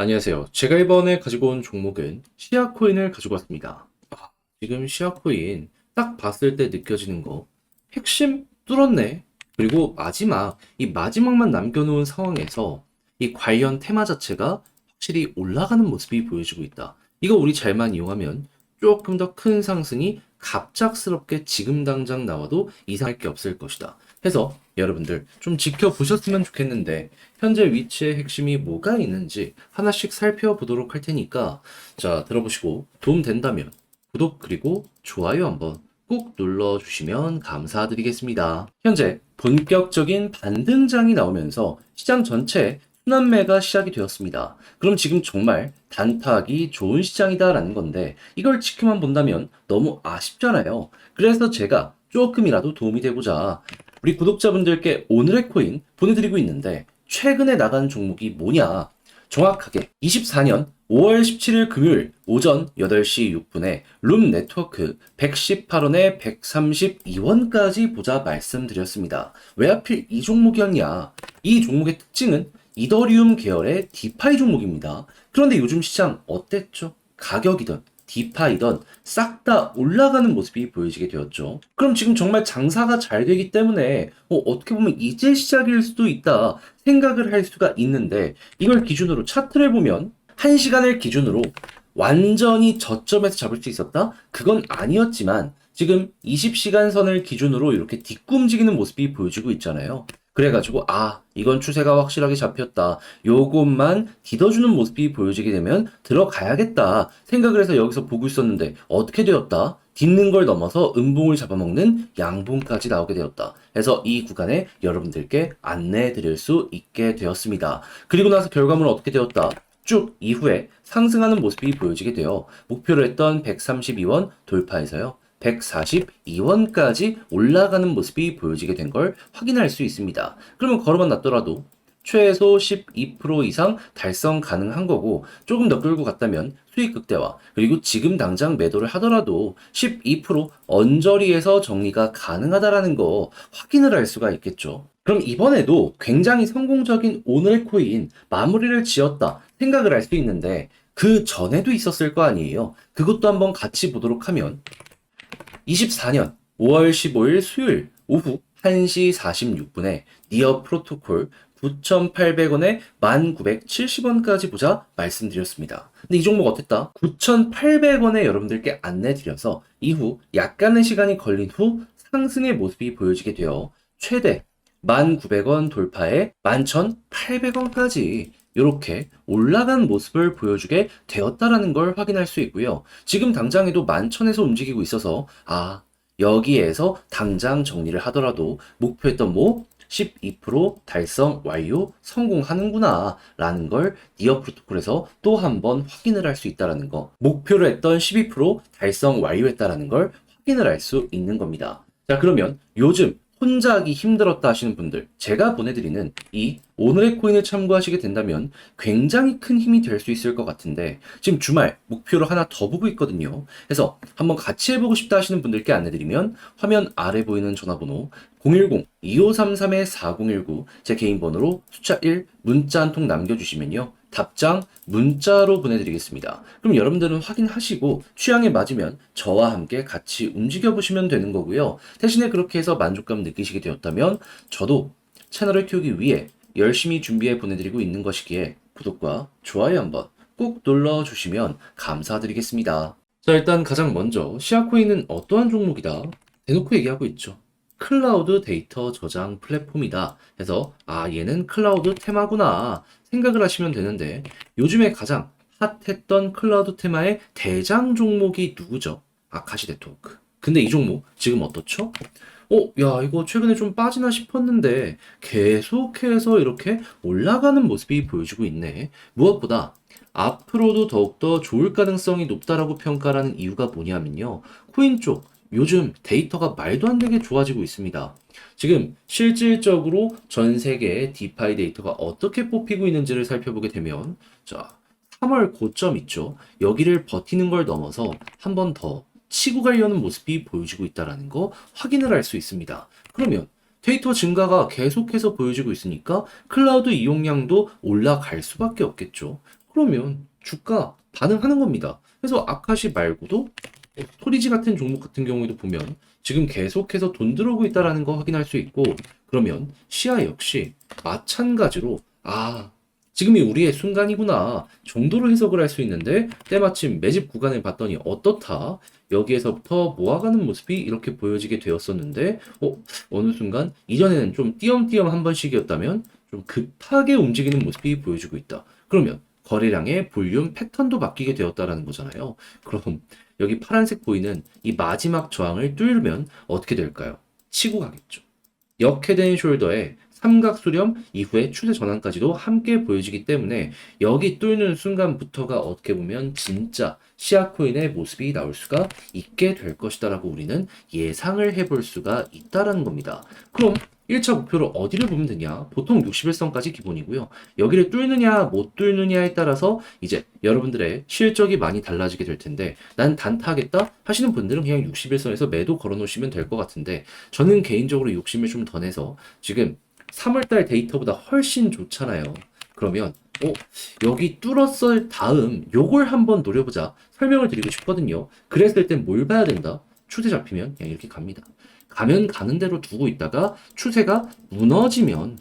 안녕하세요. 제가 이번에 가지고 온 종목은 시아코인을 가지고 왔습니다. 아, 지금 시아코인 딱 봤을 때 느껴지는 거 핵심 뚫었네. 그리고 마지막 이 마지막만 남겨놓은 상황에서 이 관련 테마 자체가 확실히 올라가는 모습이 보여지고 있다. 이거 우리 잘만 이용하면 조금 더 큰 상승이 갑작스럽게 지금 당장 나와도 이상할 게 없을 것이다. 해서 여러분들 좀 지켜보셨으면 좋겠는데 현재 위치의 핵심이 뭐가 있는지 하나씩 살펴보도록 할 테니까 자 들어보시고 도움 된다면 구독 그리고 좋아요 한번 꼭 눌러주시면 감사드리겠습니다. 현재 본격적인 반등장이 나오면서 시장 전체에 순환매가 시작이 되었습니다. 그럼 지금 정말 단타하기 좋은 시장이다라는 건데 이걸 지켜만 본다면 너무 아쉽잖아요. 그래서 제가 조금이라도 도움이 되고자 우리 구독자분들께 오늘의 코인 보내드리고 있는데 최근에 나간 종목이 뭐냐? 정확하게 24년 5월 17일 금요일 오전 8시 6분에 룸 네트워크 118원에 132원까지 보자 말씀드렸습니다. 왜 하필 이 종목이었냐? 이 종목의 특징은 이더리움 계열의 디파이 종목입니다. 그런데 요즘 시장 어땠죠? 가격이든 디파이던 싹 다 올라가는 모습이 보여지게 되었죠. 그럼 지금 정말 장사가 잘 되기 때문에 어, 어떻게 보면 이제 시작일 수도 있다 생각을 할 수가 있는데 이걸 기준으로 차트를 보면 한 시간을 기준으로 완전히 저점에서 잡을 수 있었다? 그건 아니었지만 지금 20시간 선을 기준으로 이렇게 뒷꿈직이는 모습이 보여지고 있잖아요. 그래가지고 아 이건 추세가 확실하게 잡혔다. 요것만 디뎌주는 모습이 보여지게 되면 들어가야겠다 생각을 해서 여기서 보고 있었는데 어떻게 되었다? 딛는 걸 넘어서 음봉을 잡아먹는 양봉까지 나오게 되었다. 해서 이 구간에 여러분들께 안내해 드릴 수 있게 되었습니다. 그리고 나서 결과물은 어떻게 되었다? 쭉 이후에 상승하는 모습이 보여지게 되어 목표로 했던 132원 돌파해서요 142원까지 올라가는 모습이 보여지게 된 걸 확인할 수 있습니다. 그러면 걸어만 놨더라도 최소 12% 이상 달성 가능한 거고 조금 더 끌고 갔다면 수익 극대화 그리고 지금 당장 매도를 하더라도 12% 언저리에서 정리가 가능하다라는 거 확인을 할 수가 있겠죠. 그럼 이번에도 굉장히 성공적인 오늘의 코인 마무리를 지었다 생각을 할 수 있는데 그 전에도 있었을 거 아니에요. 그것도 한번 같이 보도록 하면 24년 5월 15일 수요일 오후 1시 46분에 니어 프로토콜 9,800원에 1,970원까지 보자 말씀드렸습니다. 근데 이 종목 어땠다? 9,800원에 여러분들께 안내드려서 이후 약간의 시간이 걸린 후 상승의 모습이 보여지게 되어 최대 1,900원 돌파에 11,800원까지 이렇게 올라간 모습을 보여주게 되었다라는 걸 확인할 수 있고요. 지금 당장에도 11,000에서 움직이고 있어서 아 여기에서 당장 정리를 하더라도 목표했던 뭐 12% 달성 완료 성공하는구나 라는 걸 니어 프로토콜에서 또 한 번 확인을 할 수 있다라는 거 목표로 했던 12% 달성 완료했다라는 걸 확인을 할 수 있는 겁니다. 자 그러면 요즘 혼자 하기 힘들었다 하시는 분들, 제가 보내드리는 이 오늘의 코인을 참고하시게 된다면 굉장히 큰 힘이 될 수 있을 것 같은데, 지금 주말 목표로 하나 더 보고 있거든요. 그래서 한번 같이 해보고 싶다 하시는 분들께 안내드리면 화면 아래 보이는 전화번호 010-2533-4019 제 개인 번호로 숫자 1 문자 한 통 남겨주시면요. 답장 문자로 보내드리겠습니다. 그럼 여러분들은 확인하시고 취향에 맞으면 저와 함께 같이 움직여 보시면 되는 거고요. 대신에 그렇게 해서 만족감 느끼시게 되었다면 저도 채널을 키우기 위해 열심히 준비해 보내드리고 있는 것이기에 구독과 좋아요 한번 꼭 눌러주시면 감사드리겠습니다. 자 일단 가장 먼저 시아코인은 어떠한 종목이다 대놓고 얘기하고 있죠. 클라우드 데이터 저장 플랫폼이다. 해서 아 얘는 클라우드 테마구나 생각을 하시면 되는데 요즘에 가장 핫했던 클라우드 테마의 대장 종목이 누구죠? 아카시 네트워크. 근데 이 종목 지금 어떻죠? 어, 야, 이거 최근에 좀 빠지나 싶었는데 계속해서 이렇게 올라가는 모습이 보여지고 있네. 무엇보다 앞으로도 더욱더 좋을 가능성이 높다라고 평가하는 이유가 뭐냐면요. 코인 쪽 요즘 데이터가 말도 안 되게 좋아지고 있습니다. 지금 실질적으로 전 세계의 디파이 데이터가 어떻게 뽑히고 있는지를 살펴보게 되면 자, 3월 고점 있죠. 여기를 버티는 걸 넘어서 한 번 더 치고 가려는 모습이 보여지고 있다는 거 확인을 할 수 있습니다. 그러면 데이터 증가가 계속해서 보여지고 있으니까 클라우드 이용량도 올라갈 수밖에 없겠죠. 그러면 주가 반응하는 겁니다. 그래서 아카시 말고도 스 토리지 같은 종목 같은 경우에도 보면 지금 계속해서 돈 들어오고 있다라는 거 확인할 수 있고 그러면 시야 역시 마찬가지로 아 지금이 우리의 순간이구나 정도로 해석을 할 수 있는데 때마침 매집 구간을 봤더니 어떻다 여기에서부터 모아가는 모습이 이렇게 보여지게 되었었는데 어, 어느 순간 이전에는 좀 띄엄띄엄 한 번씩이었다면 좀 급하게 움직이는 모습이 보여지고 있다. 그러면 거래량의 볼륨 패턴도 바뀌게 되었다라는 거잖아요. 그럼 여기 파란색 보이는 이 마지막 저항을 뚫으면 어떻게 될까요? 치고 가겠죠. 역해된 숄더에 삼각 수렴 이후에 추세 전환까지도 함께 보여지기 때문에 여기 뚫는 순간부터가 어떻게 보면 진짜 시아코인의 모습이 나올 수가 있게 될 것이다라고 우리는 예상을 해볼 수가 있다라는 겁니다. 그럼 1차 목표로 어디를 보면 되냐? 보통 61선까지 기본이고요. 여기를 뚫느냐, 못 뚫느냐에 따라서 이제 여러분들의 실적이 많이 달라지게 될 텐데, 난 단타하겠다 하시는 분들은 그냥 61선에서 매도 걸어 놓으시면 될 것 같은데, 저는 개인적으로 욕심을 좀 더 내서 지금 3월달 데이터보다 훨씬 좋잖아요. 그러면, 어, 여기 뚫었을 다음 요걸 한번 노려보자. 설명을 드리고 싶거든요. 그랬을 땐 뭘 봐야 된다? 추세 잡히면 그냥 이렇게 갑니다. 가면 가는 대로 두고 있다가 추세가 무너지면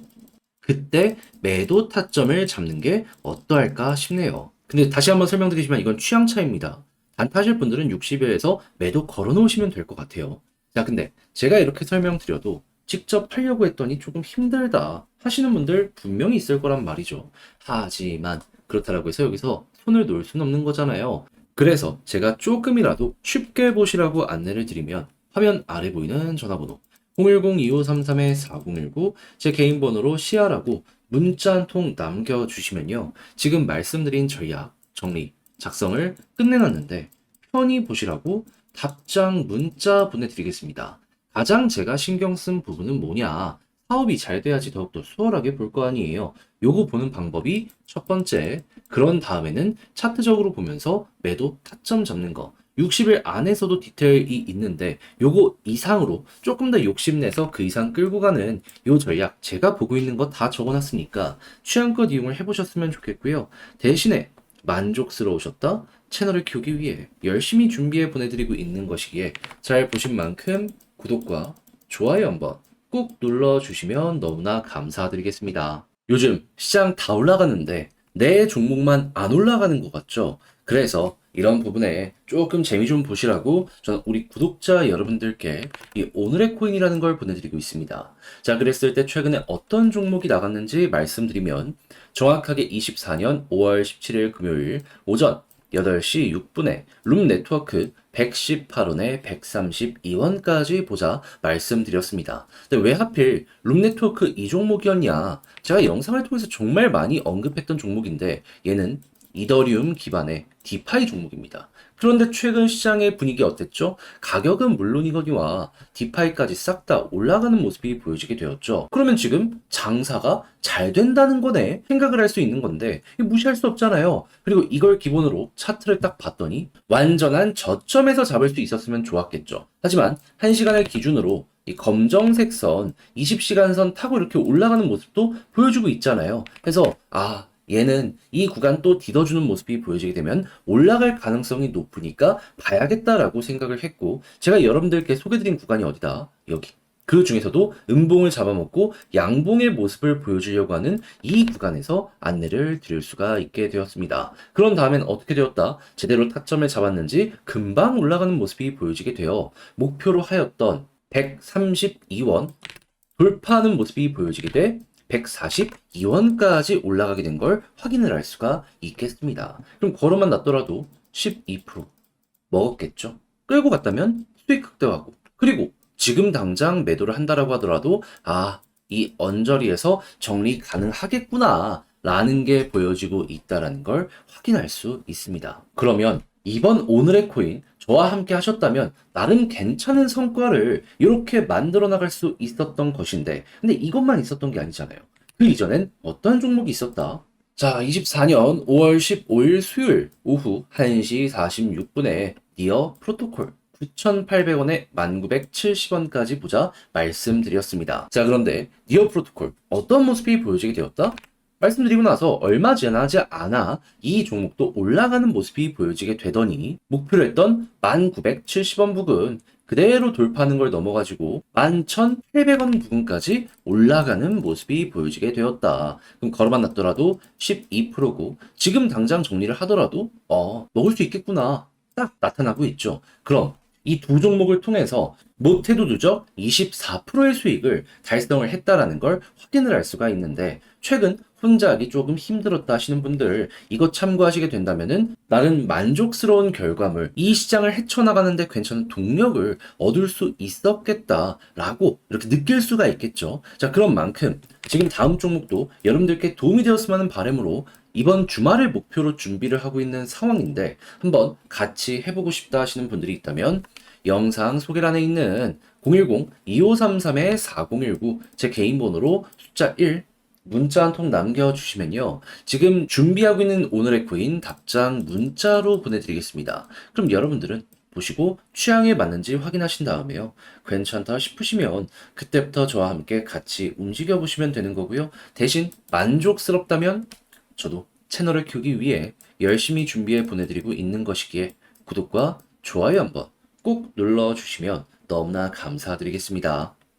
그때 매도 타점을 잡는 게 어떠할까 싶네요. 근데 다시 한번 설명드리지만 이건 취향 차입니다. 단타하실 분들은 60여에서 매도 걸어 놓으시면 될 것 같아요. 자, 근데 제가 이렇게 설명드려도 직접 하려고 했더니 조금 힘들다 하시는 분들 분명히 있을 거란 말이죠. 하지만 그렇다라고 해서 여기서 손을 놓을 수는 없는 거잖아요. 그래서 제가 조금이라도 쉽게 보시라고 안내를 드리면 화면 아래 보이는 전화번호 010-2533-4019 제 개인 번호로 시아라고 문자 한 통 남겨주시면요. 지금 말씀드린 전략, 정리, 작성을 끝내놨는데 편히 보시라고 답장 문자 보내드리겠습니다. 가장 제가 신경 쓴 부분은 뭐냐? 사업이 잘 돼야지 더욱더 수월하게 볼 거 아니에요. 요거 보는 방법이 첫 번째. 그런 다음에는 차트적으로 보면서 매도 타점 잡는 거. 60일 안에서도 디테일이 있는데 요거 이상으로 조금 더 욕심내서 그 이상 끌고 가는 요 전략 제가 보고 있는 거 다 적어놨으니까 취향껏 이용을 해보셨으면 좋겠고요. 대신에 만족스러우셨다? 채널을 키우기 위해 열심히 준비해 보내드리고 있는 것이기에 잘 보신 만큼 구독과 좋아요 한번 꾹 눌러주시면 너무나 감사드리겠습니다. 요즘 시장 다 올라가는데 내 종목만 안 올라가는 것 같죠? 그래서 이런 부분에 조금 재미 좀 보시라고 저는 우리 구독자 여러분들께 이 오늘의 코인이라는 걸 보내드리고 있습니다. 자, 그랬을 때 최근에 어떤 종목이 나갔는지 말씀드리면 정확하게 24년 5월 17일 금요일 오전 8시 6분에 룸 네트워크 118원에 132원까지 보자 말씀드렸습니다. 근데 왜 하필 룸 네트워크 이 종목이었냐? 제가 영상을 통해서 정말 많이 언급했던 종목인데 얘는 이더리움 기반의 디파이 종목입니다. 그런데 최근 시장의 분위기 어땠죠? 가격은 물론이거니와 디파이까지 싹 다 올라가는 모습이 보여지게 되었죠. 그러면 지금 장사가 잘 된다는 거네 생각을 할 수 있는 건데 무시할 수 없잖아요. 그리고 이걸 기본으로 차트를 딱 봤더니 완전한 저점에서 잡을 수 있었으면 좋았겠죠. 하지만 1시간을 기준으로 이 검정색 선 20시간 선 타고 이렇게 올라가는 모습도 보여주고 있잖아요. 그래서 아 얘는 이 구간 또 디뎌주는 모습이 보여지게 되면 올라갈 가능성이 높으니까 봐야겠다라고 생각을 했고 제가 여러분들께 소개드린 구간이 어디다? 여기. 그 중에서도 음봉을 잡아먹고 양봉의 모습을 보여주려고 하는 이 구간에서 안내를 드릴 수가 있게 되었습니다. 그런 다음엔 어떻게 되었다? 제대로 타점을 잡았는지 금방 올라가는 모습이 보여지게 되어 목표로 하였던 132원 돌파하는 모습이 보여지게 돼 142원까지 올라가게 된 걸 확인을 할 수가 있겠습니다. 그럼 걸어만 놨더라도 12% 먹었겠죠. 끌고 갔다면 수익 극대화하고 그리고 지금 당장 매도를 한다라고 하더라도 아, 이 언저리에서 정리 가능하겠구나 라는 게 보여지고 있다라는 걸 확인할 수 있습니다. 그러면 이번 오늘의 코인 저와 함께 하셨다면 나름 괜찮은 성과를 이렇게 만들어 나갈 수 있었던 것인데 근데 이것만 있었던 게 아니잖아요. 그 이전엔 어떤 종목이 있었다? 자, 24년 5월 15일 수요일 오후 1시 46분에 니어 프로토콜 9,800원에 1,970원까지 보자 말씀드렸습니다. 자, 그런데 니어 프로토콜 어떤 모습이 보여지게 되었다? 말씀드리고 나서 얼마 지나지 않아 이 종목도 올라가는 모습이 보여지게 되더니 목표로 했던 1970원 부근 그대로 돌파하는 걸 넘어가지고 11,800원 부근까지 올라가는 모습이 보여지게 되었다. 그럼 걸어만 놨더라도 12%고 지금 당장 정리를 하더라도 어 먹을 수 있겠구나 딱 나타나고 있죠. 그럼 이 두 종목을 통해서 못해도 누적 24%의 수익을 달성을 했다라는 걸 확인을 할 수가 있는데 최근 혼자 하기 조금 힘들었다 하시는 분들 이거 참고하시게 된다면은 나는 만족스러운 결과물 이 시장을 헤쳐나가는데 괜찮은 동력을 얻을 수 있었겠다라고 이렇게 느낄 수가 있겠죠. 자 그런 만큼 지금 다음 종목도 여러분들께 도움이 되었으면 하는 바람으로 이번 주말을 목표로 준비를 하고 있는 상황인데 한번 같이 해보고 싶다 하시는 분들이 있다면 영상 소개란에 있는 010-2533-4019 제 개인 번호로 숫자 1 문자 한 통 남겨주시면요. 지금 준비하고 있는 오늘의 코인 답장 문자로 보내드리겠습니다. 그럼 여러분들은 보시고 취향에 맞는지 확인하신 다음에요. 괜찮다 싶으시면 그때부터 저와 함께 같이 움직여 보시면 되는 거고요. 대신 만족스럽다면 저도 채널을 키우기 위해 열심히 준비해 보내드리고 있는 것이기에 구독과 좋아요 한번 꼭 눌러주시면 너무나 감사드리겠습니다.